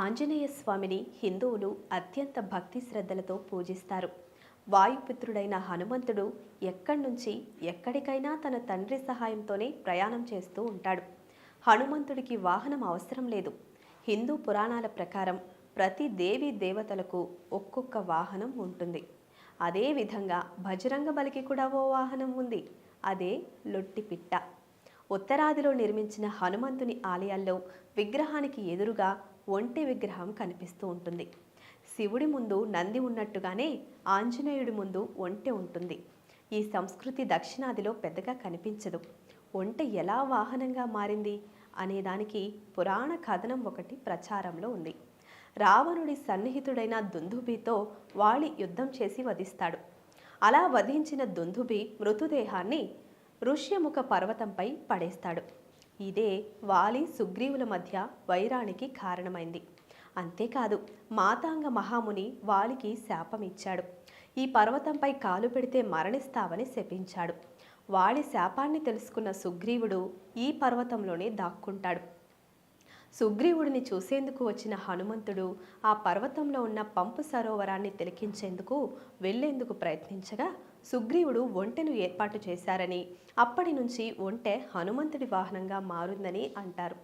ఆంజనేయ స్వామిని హిందువులు అత్యంత భక్తి శ్రద్ధలతో పూజిస్తారు. వాయుపుత్రుడైన హనుమంతుడు ఎక్కడి నుంచి ఎక్కడికైనా తన తండ్రి సహాయంతోనే ప్రయాణం చేస్తూ ఉంటాడు. హనుమంతుడికి వాహనం అవసరం లేదు. హిందూ పురాణాల ప్రకారం ప్రతి దేవి దేవతలకు ఒక్కొక్క వాహనం ఉంటుంది. అదేవిధంగా భజరంగ బలికి కూడా ఓ వాహనం ఉంది. అదే లొట్టిపిట్ట ఉత్తరాదిలో నిర్మించిన హనుమంతుని ఆలయాల్లో విగ్రహానికి ఎదురుగా ఒంటి విగ్రహం కనిపిస్తూ ఉంటుంది. శివుడి ముందు నంది ఉన్నట్టుగానే ఆంజనేయుడి ముందు ఒంటె ఉంటుంది. ఈ సంస్కృతి దక్షిణాదిలో పెద్దగా కనిపించదు. ఒంటె ఎలా వాహనంగా మారింది? అనేదానికి పురాణ కథనం ఒకటి ప్రచారంలో ఉంది. రావణుడి సన్నిహితుడైన దుందుబితో వాళి యుద్ధం చేసి వధిస్తాడు. అలా వధించిన దుందుబి మృతదేహాన్ని ఋష్యముఖ పర్వతంపై పడేస్తాడు. ఇదే వాలి సుగ్రీవుల మధ్య వైరానికి కారణమైంది. అంతేకాదు మాతాంగ మహాముని వాలికి శాపమిచ్చాడు. ఈ పర్వతంపై కాలు పెడితే మరణిస్తావని శపించాడు. వాడి శాపాన్ని తెలుసుకున్న సుగ్రీవుడు ఈ పర్వతంలోనే దాక్కుంటాడు. సుగ్రీవుడిని చూసేందుకు వచ్చిన హనుమంతుడు ఆ పర్వతంలో ఉన్న పంపు సరోవరాన్ని తిలకించేందుకు వెళ్ళేందుకు ప్రయత్నించగా సుగ్రీవుడు ఒంటెను ఏర్పాటు చేశారని అప్పటి నుంచి ఒంటె హనుమంతుడి వాహనంగా మారుందని అంటారు.